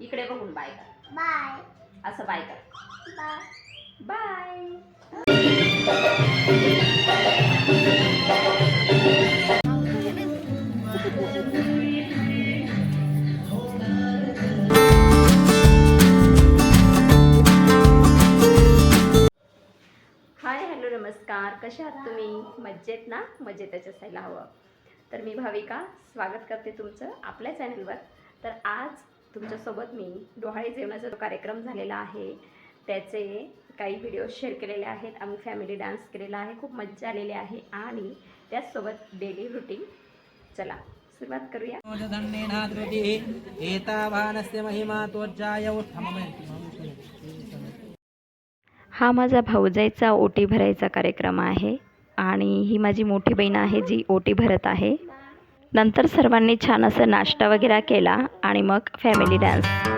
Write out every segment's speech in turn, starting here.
इकडे बघून बाय कर. बाय. असं बाय कर. बाय. बाय. हाय हॅलो नमस्कार. कसे आहात तुम्ही? मज्जेत ना? मजेतच असायला हवं. तर मी भाविका स्वागत करते तुमचं आपल्या चॅनलवर तर आज तुमच्यासोबत मी डोहाळे जेवणाचा जो कार्यक्रम झालेला आहे त्याचे काही व्हिडिओ शेअर केलेले आहेत. आम्ही फॅमिली डान्स केलेला आहे. खूप मज्जा आलेली आहे. आणि त्याचसोबत डेली रुटीन चला सुरुवात करूया. हा माझा भाऊजाईचा ओटी भरायचा कार्यक्रम आहे. आणि ही माझी मोठी बहीण आहे जी ओटी भरत आहे. नंतर सर्वांनी छान असं नाश्ता वगैरे केला आणि मग फॅमिली डान्स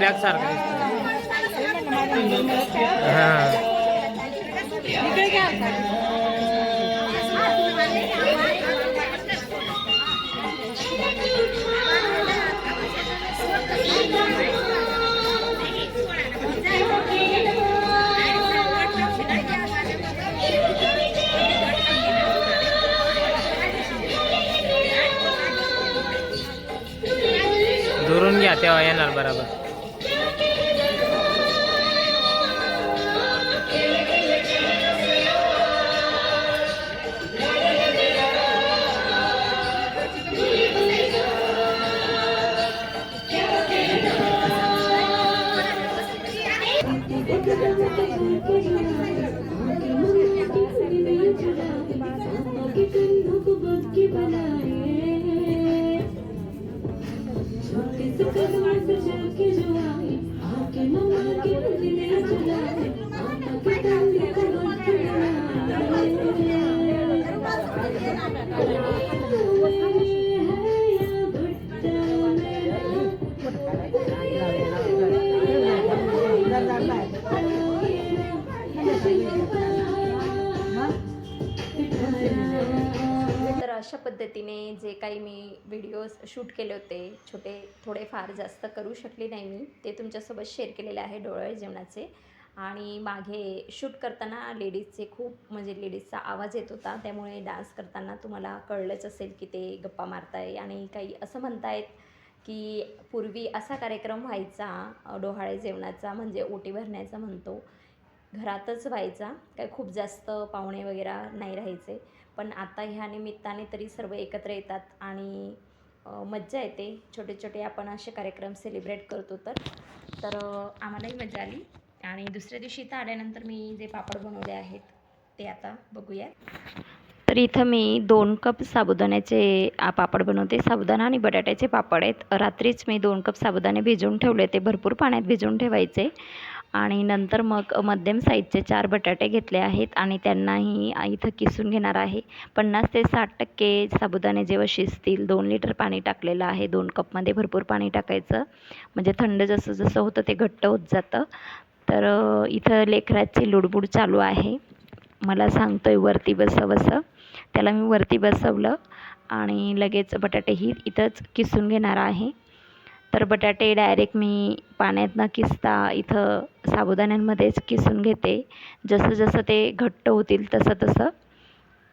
ब्लॅक सारखं हा. पद्धतीने जे काही मी व्हिडिओज शूट केले होते छोटे थोडेफार जास्त करू शकले नाही मी. ते तुमच्यासोबत शेअर केलेले आहे डोळे जेवणाचे. आणि मागे शूट करताना लेडीजचे खूप म्हणजे लेडीजचा आवाज येत होता. त्यामुळे डान्स करताना तुम्हाला कळलंच असेल की ते गप्पा मारताय. आणि काही असं म्हणतायत की पूर्वी असा कार्यक्रम व्हायचा डोहाळे जेवणाचा म्हणजे ओटी भरण्याचा म्हणतो. घरातच व्हायचा. काय खूप जास्त पाहुणे वगैरे नाही राहायचे. पण आता ह्या निमित्ताने तरी सर्व एकत्र येतात आणि मज्जा येते. छोटे छोटे आपण असे कार्यक्रम सेलिब्रेट करतो तर. तर आम्हालाही मजा आली. आणि दुसऱ्या दिवशी इथं आल्यानंतर मी जे पापड बनवले आहेत ते आता बघूया तर इथं मी दोन कप साबुदाण्याचे पापड बनवते. साबुदाणा आणि बटाट्याचे पापड आहेत. रात्रीच मी दोन कप साबुदाणे भिजवून ठेवले ते भरपूर पाण्यात भिजवून ठेवायचे. आणि नंतर मग मध्यम साईजचे चार बटाटे घेतले आहेत आणि त्यांनाही इथं किसून घेणार आहे. पन्नास ते साठ टक्के साबुदाणे जेव्हा शिजतील दोन लिटर पाणी टाकलेलं आहे. दोन कपमध्ये भरपूर पाणी टाकायचं. म्हणजे थंड जसं जसं होतं ते घट्ट होत जातं. तर इथं लेकराची लुडबुड चालू आहे. मला सांगतोय वरती बसवसं. त्याला मी वरती बसवलं आणि लगेच बटाटेही इथंच किसून घेणार आहे. तर बटाटे डायरेक्ट मी पाण्यात न किसता इथं साबुदाण्यांमध्येच किसून घेते. जसं जसं ते घट्ट होतील तसं तसं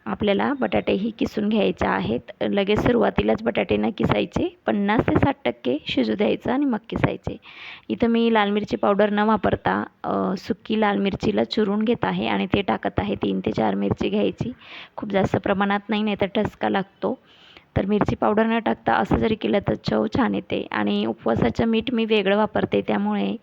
आपल्याला बटाटेही किसून घ्यायचे आहेत. लगेच सुरुवातीलाच बटाटे न किसायचे पन्नास ते साठ टक्के शिजू द्यायचं आणि मग किसायचे. इथं मी लाल मिरची पावडर न वापरता सुकी लाल मिरचीला चुरून घेत आहे आणि ते टाकत आहे तीन ते चार मिरची घ्यायची. खूप जास्त प्रमाणात नाही नाही तर ठसका लागतो. तर मिरची पावडर न टाकता असं जरी केलं तर चव छान येते आणि उपवासाचं मीठ मी वेगळं वापरते त्यामुळे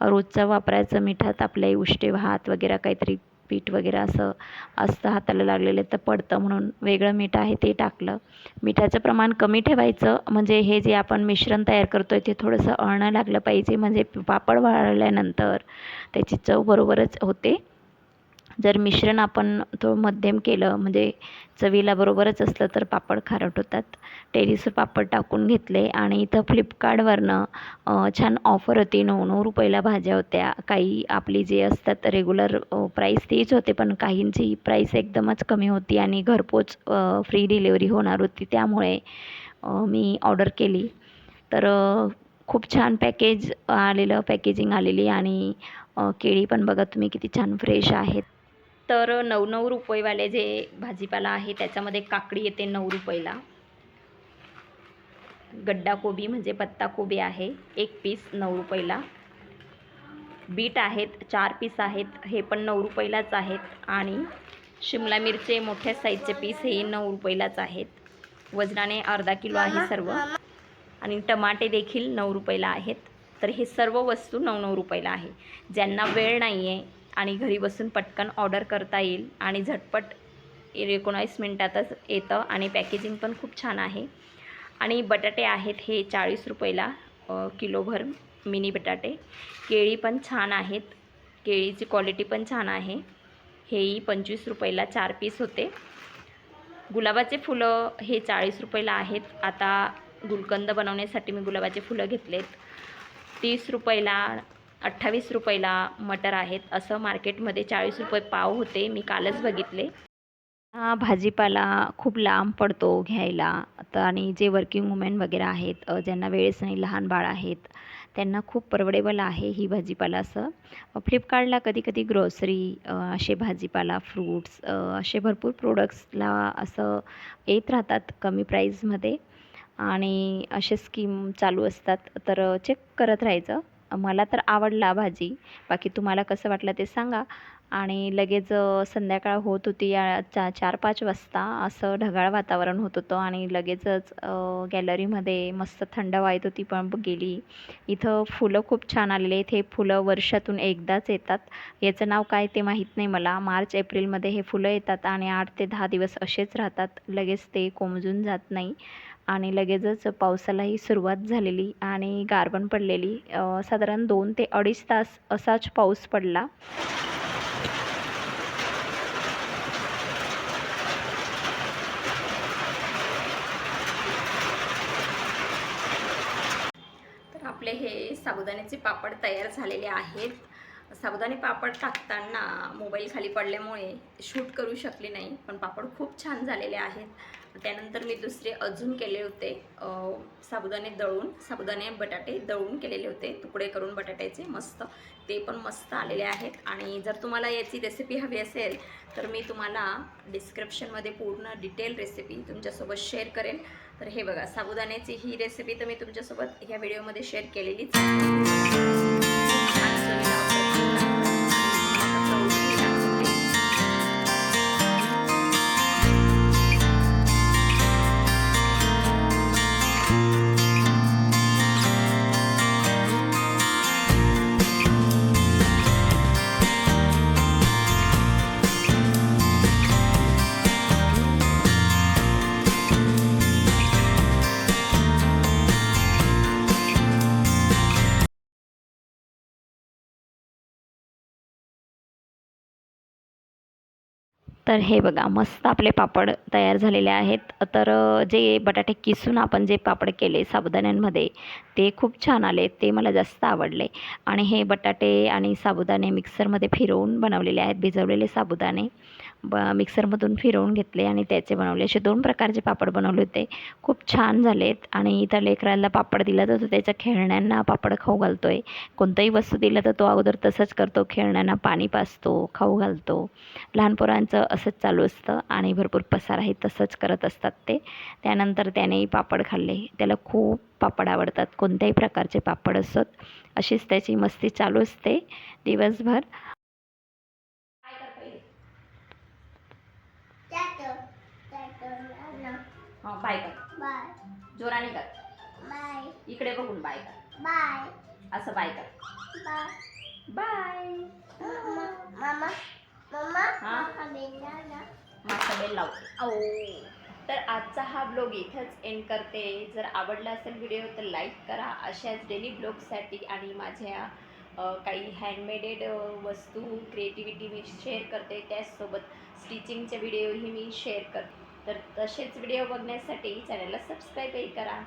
रोजचं वापरायचं मिठात आपले उष्टे भात वगैरे काहीतरी पीठ वगैरे असं असतं हाताला लागलेलं तर पडतं म्हणून वेगळं मीठ आहे ते टाकलं. मिठाचं प्रमाण कमी ठेवायचं म्हणजे हे जे आपण मिश्रण तयार करतो आहे ते थोडंसं अळणं लागलं पाहिजे. म्हणजे पापड वाळल्यानंतर त्याची चव बरोबरच होते. जर मिश्रण आपण थोडं मध्यम केलं म्हणजे चवीला बरोबरच असलं तर पापड खारट होतात. टेरिसवर पापड टाकून घेतले आणि इथं फ्लिपकार्टवरनं छान ऑफर होती. नऊ नऊ रुपयाला भाज्या होत्या. काही आपली जे असतात रेग्युलर प्राईस तीच होते पण काहींची प्राईस एकदमच कमी होती आणि घरपोच फ्री डिलेवरी होणार होती. त्यामुळे मी ऑर्डर केली. तर खूप छान पॅकेज आलेलं पॅकेजिंग आलेली आणि केळी पण बघा तुम्ही किती छान फ्रेश आहेत. तर नऊ नऊ रुपयेवाले जे भाजीपाला आहे त्याच्यामध्ये काकडी येते नऊ रुपयाला. गड्डा कोबी म्हणजे पत्ता कोबी आहे एक पीस नऊ रुपयाला. बीट आहेत चार पीस आहेत हे पण नऊ रुपयालाच आहेत. आणि शिमला मिरचे मोठ्या साईजचे पीस हे नऊ रुपयालाच आहेत. वजनाने अर्धा किलो आहे सर्व. आणि टमाटे देखील नऊ रुपयाला आहेत. तर हे सर्व वस्तू नऊ नऊ रुपयाला आहे. ज्यांना वेळ नाही आहे आणि घरी बसून पटकन ऑर्डर करता येईल. आणि झटपट एकोणावीस मिनटातच येतं आणि पॅकेजिंग पण खूप छान आहे. आणि बटाटे आहेत हे चाळीस रुपयाला किलोभर मिनी बटाटे. केळी पण छान आहेत. केळीची क्वालिटी पण छान आहे. हेही पंचवीस रुपयाला चार पीस होते. गुलाबाचे फुलं हे चाळीस रुपयाला आहेत. आता गुलकंद बनवण्यासाठी मी गुलाबाचे फुलं घेतलेत. तीस रुपयाला अठ्ठावीस रुपयाला मटर आहेत. असं मार्केटमध्ये चाळीस रुपये पाव होते. मी कालच बघितले. हा भाजीपाला खूप लांब पडतो घ्यायला. तर आणि जे वर्किंग वुमेन वगैरे आहेत ज्यांना वेळेस नाही लहान बाळ आहेत त्यांना खूप परवडेबल आहे ही भाजीपाला असं. फ्लिपकार्टला कधी कधी ग्रॉसरी असे भाजीपाला फ्रूट्स असे भरपूर प्रोडक्ट्सला असं येत राहतात कमी प्राईजमध्ये आणि असे स्कीम चालू असतात. तर चेक करत राहायचं. मला तर आवडला भाजी. बाकी तुम्हाला कसं वाटलं ते सांगा. आणि लगेच संध्याकाळ होत होती या चा चार पाच वाजता असं ढगाळ वातावरण होत होतं आणि लगेचच गॅलरीमध्ये मस्त थंड वाहत होती पण गेली. इथं फुलं खूप छान आलेले आहेत. हे फुलं वर्षातून एकदाच येतात. याचं नाव काय ते माहीत नाही मला. मार्च एप्रिलमध्ये हे फुलं येतात आणि आठ ते दहा दिवस असेच राहतात. लगेच ते कोमजून जात नाही. आणि लगेचच पावसालाही सुरुवात झालेली आणि गारवण पडलेली. साधारण दोन ते अडीच तास असाच पाऊस पडला. तर आपले हे साबुदाण्याचे पापड तयार झालेले आहेत. साबुदाणे पापड टाकताना मोबाईल खाली पडल्यामुळे शूट करू शकले नाही पण पापड खूप छान झालेले आहेत. त्यानंतर मी दुसरे अजून केले होते साबुदाणे दळून साबुदाणे बटाटे दळून केलेले होते तुकडे करून बटाट्याचे मस्त. ते पण मस्त आलेले आहेत आणि जर तुम्हाला याची रेसिपी हवी असेल तर मी तुम्हाला डिस्क्रिप्शनमध्ये पूर्ण डिटेल रेसिपी तुमच्यासोबत शेअर करेन. तर हे बघा साबुदाण्याची ही रेसिपी तर मी तुमच्यासोबत ह्या व्हिडिओमध्ये शेअर केलेलीच तर हे बघा मस्त आपले पापड तयार झालेले आहेत. तर जे बटाटे किसून आपण जे पापड केले साबुदाण्यांमध्ये ते खूप छान आले ते मला जास्त आवडले. आणि हे बटाटे आणि साबुदाणे मिक्सरमध्ये फिरवून बनवलेले आहेत भिजवलेले साबुदाणे. ब मिक्सरमधून फिरवून घेतले आणि त्याचे बनवले. असे दोन प्रकारचे पापड बनवले होते. खूप छान झालेत आणि इथं लेकराला पापड दिला तर तो त्याच्या खेळण्यांना पापड खाऊ घालतो आहे कोणताही वस्तू दिला तर तो अगोदर तसंच करतो. खेळण्यांना पाणी पाजतो खाऊ घालतो. लहान पोरांचं असंच चालू असतं आणि भरपूर पसाराही तसंच करत असतात ते. त्यानंतर त्यानेही पापड खाल्ले. त्याला खूप पापड आवडतात. कोणत्याही प्रकारचे पापड असत. अशीच त्याची मस्ती चालू असते दिवसभर काय कर पहिले टॅटो टॅटो ना हां बाय कर. बाय. जोराने कर. बाय. इकडे बघून बाय कर. बाय. असं बाय कर. Bye. Bye. Mamma mamma mamma हा? बेला ना. माझा बेल लावते ओ तर आजचा हा ब्लॉग इथंच एंड करते. जर आवडला असेल व्हिडिओ तर लाईक करा. अशाच डेली ब्लॉगसाठी आणि माझ्या अ, काही हँडमेडेड वस्तू क्रिएटिव्हिटी मी शेअर करते. त्याचसोबत स्टिचिंगचे व्हिडिओही मी शेअर करते. तर तसेच व्हिडिओ बघण्यासाठी चॅनलला सबस्क्राईबही करा.